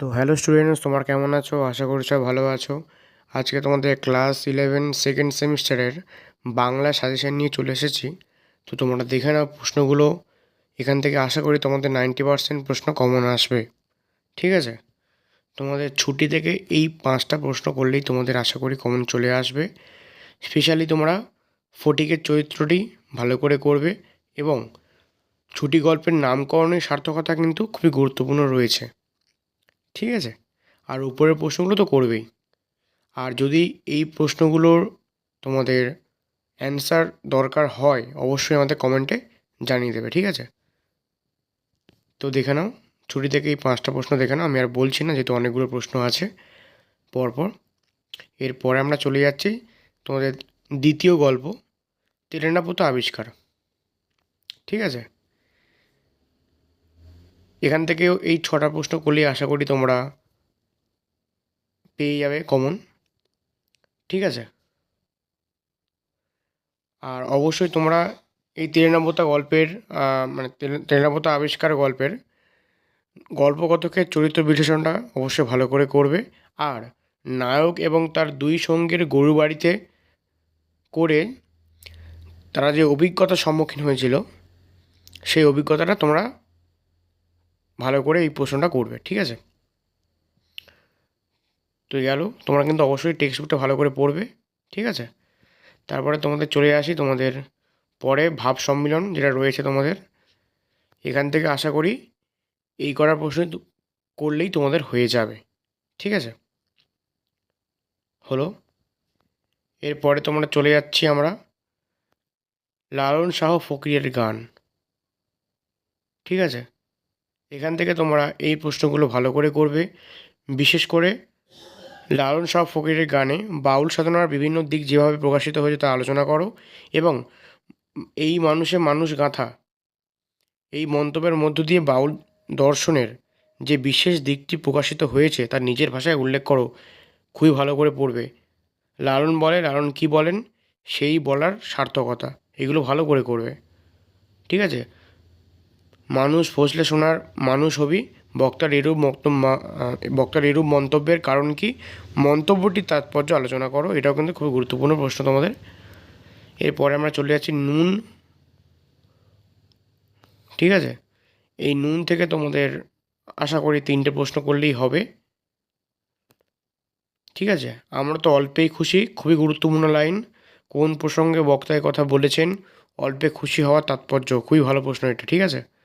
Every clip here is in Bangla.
তো হ্যালো স্টুডেন্টস তোমার কেমন আছো? আশা করি সব ভালো আছো। আজকে তোমাদের ক্লাস ইলেভেন সেকেন্ড সেমিস্টারের বাংলা সাজেশন নিয়ে চলে এসেছি। তো তোমরা দেখে নাও প্রশ্নগুলো। এখান থেকে আশা করি তোমাদের নাইনটি পার্সেন্ট প্রশ্ন কমন আসবে। ঠিক আছে? তোমাদের ছুটি থেকে এই পাঁচটা প্রশ্ন করলেই তোমাদের আশা করি কমন চলে আসবে। স্পেশালি তোমরা ফটিকের চরিত্রটি ভালো করে করবে এবং ছুটি গল্পের নামকরণের সার্থকতা কিন্তু খুবই গুরুত্বপূর্ণ রয়েছে। ঠিক আছে? আর উপরের প্রশ্নগুলো তো করবেই। আর যদি এই প্রশ্নগুলোর তোমাদের অ্যান্সার দরকার হয়, অবশ্যই আমাদের কমেন্টে জানিয়ে দেবে, ঠিক আছে? তো দেখে নাও, ছুটি থেকে এই পাঁচটা প্রশ্ন দেখে নাও। আমি আর বলছি না, যেহেতু অনেকগুলো প্রশ্ন আছে পরপর। এরপরে আমরা চলে যাচ্ছি তোমাদের দ্বিতীয় গল্প তেলেনাপুত আবিষ্কার, ঠিক আছে? এখান থেকেও এই ছটা প্রশ্ন করলেই আশা করি তোমরা পেয়ে যাবে কমন ঠিক আছে? আর অবশ্যই তোমরা এই তেলেনাবতা গল্পের মানে তেলেনাবতা আবিষ্কার গল্পের গল্পকথকের চরিত্র বিশ্লেষণটা অবশ্যই ভালো করে করবে। আর নায়ক এবং তার দুই সঙ্গীর গরু বাড়িতে করে তারা যে অভিজ্ঞতার সম্মুখীন হয়েছিল, সেই অভিজ্ঞতাটা তোমরা ভালো করে এই প্রশ্নটা করবে, ঠিক আছে? তো গেল, তোমরা কিন্তু অবশ্যই টেক্সট বুকটা ভালো করে পড়বে, ঠিক আছে? তারপরে তোমাদের চলে আসি তোমাদের পরে ভাব সম্মিলন যেটা রয়েছে তোমাদের। এখান থেকে আশা করি এই করার প্রশ্ন করলেই তোমাদের হয়ে যাবে, ঠিক আছে? হলো, এরপরে তোমরা চলে যাচ্ছি আমরা লালন শাহ ফকিরের গান, ঠিক আছে? এখান থেকে তোমরা এই প্রশ্নগুলো ভালো করে করবে। বিশেষ করে লালন শাহ ফকিরের গানে বাউল সাধনার বিভিন্ন দিক যেভাবে প্রকাশিত হয়েছে তা আলোচনা করো এবং এই মানুষে মানুষ গাঁথা এই মন্তব্যের মধ্য দিয়ে বাউল দর্শনের যে বিশেষ দিকটি প্রকাশিত হয়েছে তার নিজের ভাষায় উল্লেখ করো, খুবই ভালো করে পড়বে। লালন বলে, লালন কি বলেন? সেই বলার সার্থকতা, এগুলো ভালো করে করবে। ঠিক আছে? মানুষ ফসলে শোনার মানুষ হবি। বক্তার এরূপ বক্তার এরূপ মন্তব্যের কারণ কি? মন্তব্যটির তাৎপর্য আলোচনা করো, এটাও কিন্তু খুব গুরুত্বপূর্ণ প্রশ্ন তোমাদের। এরপরে আমরা চলে যাচ্ছি নুন। ঠিক আছে? এই নুন থেকে তোমাদের আশা করি তিনটে প্রশ্ন করলেই হবে। ঠিক আছে? আমরা তো অল্পেই খুশি, খুবই গুরুত্বপূর্ণ লাইন। কোন প্রসঙ্গে বক্তায় কথা বলেছেন? অল্পে খুশি হওয়ার তাৎপর্য, খুবই ভালো প্রশ্ন এটা, ঠিক আছে?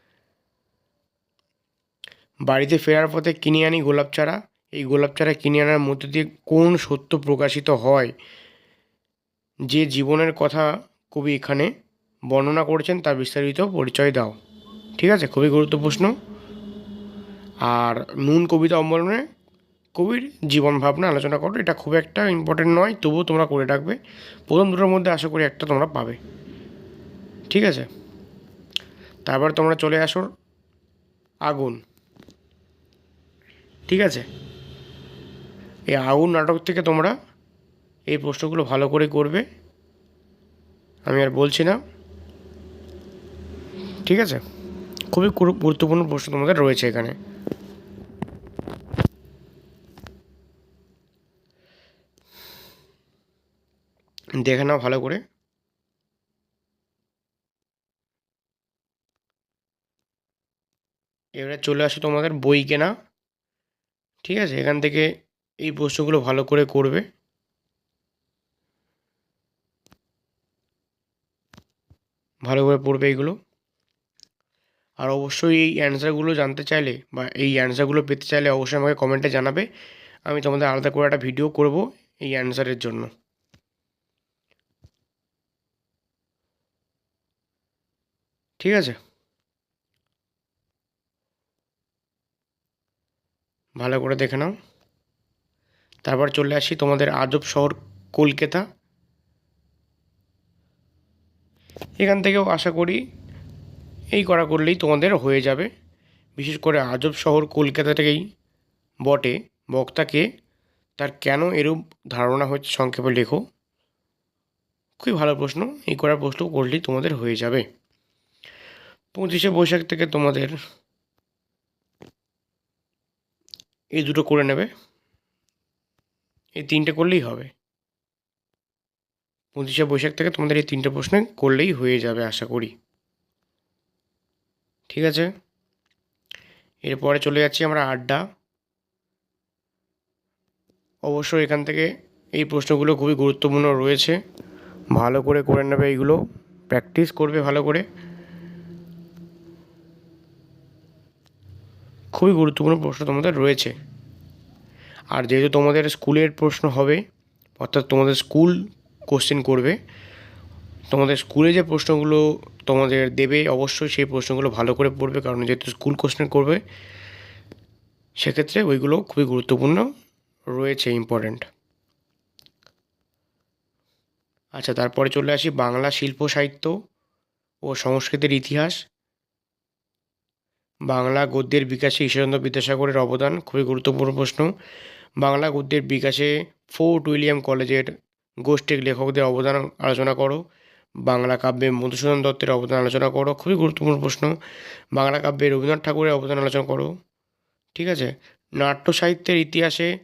বাড়িতে ফেরার পথে কিনে আনি গোলাপ চারা। এই গোলাপ চারা কিনে আনার মধ্যে দিয়ে কোন সত্য প্রকাশিত হয়? যে জীবনের কথা কবি এখানে বর্ণনা করেছেন, তার বিস্তারিত পরিচয় দাও। ঠিক আছে? খুবই গুরুত্বপূর্ণ আর নুন কবিতা অবলম্বনে কবির জীবন ভাবনা আলোচনা করো। এটা খুব একটা ইম্পর্টেন্ট নয়, তবুও তোমরা করে রাখবে। প্রথম দুটোর মধ্যে আশা করি একটা তোমরা পাবে। ঠিক আছে? তারপর তোমরা চলে আসো আগুন। ঠিক আছে? এই আগুন নাটক থেকে তোমরা এই প্রশ্নগুলো ভালো করে করবে। আমি আর বলছি না। ঠিক আছে? খুবই গুরুত্বপূর্ণ প্রশ্ন তোমাদের রয়েছে এখানে। দেখে নাও ভালো করে। এবারে চলে আসো তোমাদের বই কেনা। ঠিক আছে? এখান থেকে এই প্রশ্নগুলো ভালো করে করবে। ভালো করে পড়বে এইগুলো আর অবশ্যই এই অ্যান্সারগুলো জানতে চাইলে বা এই অ্যান্সারগুলো পেতে চাইলে অবশ্যই আমাকে কমেন্টে জানাবে। আমি তোমাদের আলাদা করে একটা ভিডিও করব এই অ্যান্সারের জন্য। ঠিক আছে? ভালো করে দেখে নাও। তারপর চলে আসি তোমাদের আজব শহর কলকাতা। এখান থেকেও আশা করি এই করা করলেই তোমাদের হয়ে যাবে। বিশেষ করে আজব শহর কলকাতা থেকেই বটে। বক্তাকে তার কেন এরূপ ধারণা হচ্ছে সংক্ষেপে লেখো। খুবই ভালো প্রশ্ন, এই করার প্রশ্ন করলেই তোমাদের হয়ে যাবে। পঁচিশে বৈশাখ থেকে তোমাদের এই দুটো করে নেবে। এই তিনটে করলেই হবে। পঁচিশে বৈশাখ থেকে তোমাদের এই তিনটে প্রশ্নে করলেই হয়ে যাবে, আশা করি। ঠিক আছে? এরপরে চলে যাচ্ছি আমরা আড্ডা। অবশ্যই এখান থেকে এই প্রশ্নগুলো খুবই গুরুত্বপূর্ণ রয়েছে। ভালো করে করে নেবে এইগুলো। প্র্যাকটিস করবে ভালো করে। খুবই গুরুত্বপূর্ণ প্রশ্ন তোমাদের রয়েছে। আর যেহেতু তোমাদের স্কুলের প্রশ্ন হবে, অর্থাৎ তোমাদের স্কুল কোশ্চেন করবে, তোমাদের স্কুলে যে প্রশ্নগুলো তোমাদের দেবে, অবশ্যই সেই প্রশ্নগুলো ভালো করে পড়বে, কারণ যেহেতু স্কুল কোশ্চেন করবে, সেক্ষেত্রে ওইগুলো খুবই গুরুত্বপূর্ণ রয়েছে ইম্পর্ট্যান্ট আচ্ছা তারপরে চলে আসি বাংলা শিল্প সাহিত্য ও সংস্কৃতির ইতিহাস। বাংলা গদ্যের বিকাশে ঈশ্বরচন্দ্র বিদ্যাসাগরের অবদান, খুবই গুরুত্বপূর্ণ প্রশ্ন। বাংলা গদ্যের বিকাশে ফোর্ট উইলিয়াম কলেজের গোষ্ঠীর লেখকদের অবদান আলোচনা করো। বাংলা কাব্যে মধুসূদন দত্তের অবদান আলোচনা করো, খুবই গুরুত্বপূর্ণ প্রশ্ন। বাংলা কাব্যে রবীন্দ্রনাথ ঠাকুরের অবদান আলোচনা করো, ঠিক আছে? নাট্য সাহিত্যের ইতিহাসে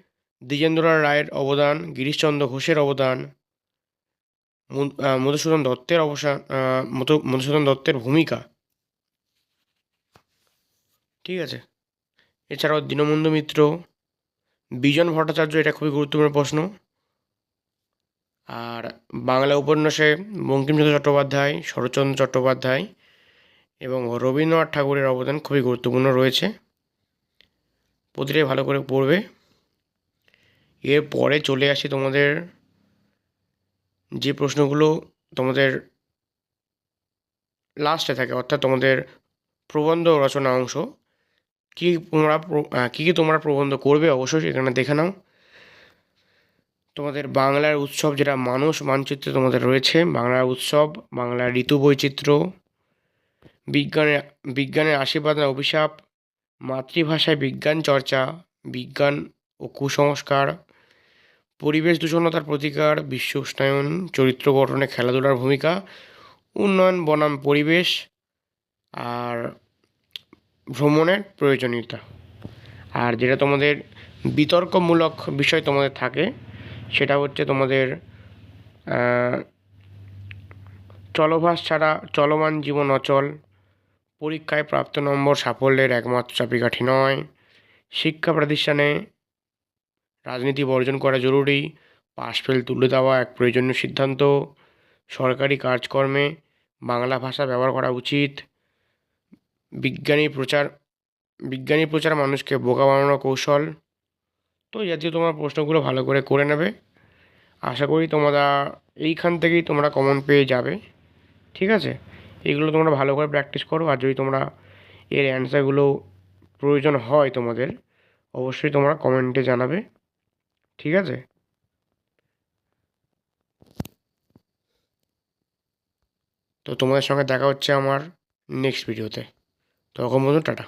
দ্বিজেন্দ্রলাল রায়ের অবদান, গিরিশচন্দ্র ঘোষের অবদান, মধু- মধুসূদন দত্তের অবসান মধুসূদন দত্তের ভূমিকা। ঠিক আছে? এছাড়াও দীনবন্ধু মিত্র, বিজন ভট্টাচার্য, এটা খুবই গুরুত্বপূর্ণ প্রশ্ন। আর বাংলা উপন্যাসে বঙ্কিমচন্দ্র চট্টোপাধ্যায়, শরৎচন্দ্র চট্টোপাধ্যায় এবং রবীন্দ্রনাথ ঠাকুরের অবদান খুবই গুরুত্বপূর্ণ রয়েছে। প্রতিটাই ভালো করে পড়বে। এরপরে চলে আসি তোমাদের যে প্রশ্নগুলো তোমাদের লাস্টে থাকে, অর্থাৎ তোমাদের প্রবন্ধ রচনা অংশ। কী তোমরা কী কী তোমরা প্রবন্ধ করবে অবশ্যই এখানে দেখে নাও। তোমাদের বাংলার উৎসব যেটা মানুষ মানচিত্রে তোমাদের রয়েছে, বাংলার উৎসব, বাংলার ঋতু বৈচিত্র্য, বিজ্ঞানের বিজ্ঞানের আশীর্বাদ অভিশাপ, মাতৃভাষায় বিজ্ঞান চর্চা, বিজ্ঞান ও কুসংস্কার, পরিবেশ দূষণতার প্রতিকার, বিশ্ব উষ্ণায়ন, চরিত্র গঠনে খেলাধুলার ভূমিকা, উন্নয়ন, বনাম পরিবেশ, আর ভ্রমণের প্রয়োজনীয়তা। আর যেটা তোমাদের বিতর্কমূলক বিষয় তোমাদের থাকে, সেটা হচ্ছে তোমাদের চলভাস ছাড়া চলমান জীবন অচল, পরীক্ষায় প্রাপ্ত নম্বর সাফল্যের একমাত্র চাবিকাঠি নয়, শিক্ষা প্রতিষ্ঠানে রাজনীতি বর্জন করা জরুরি, পাশ ফেল তুলে দেওয়া এক প্রয়োজনীয় সিদ্ধান্ত, সরকারি কাজকর্মে বাংলা ভাষা ব্যবহার করা উচিত বিজ্ঞানী প্রচার বিজ্ঞানী প্রচার মানুষকে বোকা বানানোর কৌশল। তো জাতীয় তোমার প্রশ্নগুলো ভালো করে করে নেবে। আশা করি তোমরা এইখান থেকেই তোমরা কমন পেয়ে যাবে। ঠিক আছে? এগুলো তোমরা ভালো করে প্র্যাকটিস করো। আর যদি তোমরা এর অ্যান্সারগুলো প্রয়োজন হয় তোমাদের, অবশ্যই তোমরা কমেন্টে জানাবে। ঠিক আছে? তো তোমাদের সঙ্গে দেখা হচ্ছে আমার নেক্সট ভিডিওতে Todo como uno trata.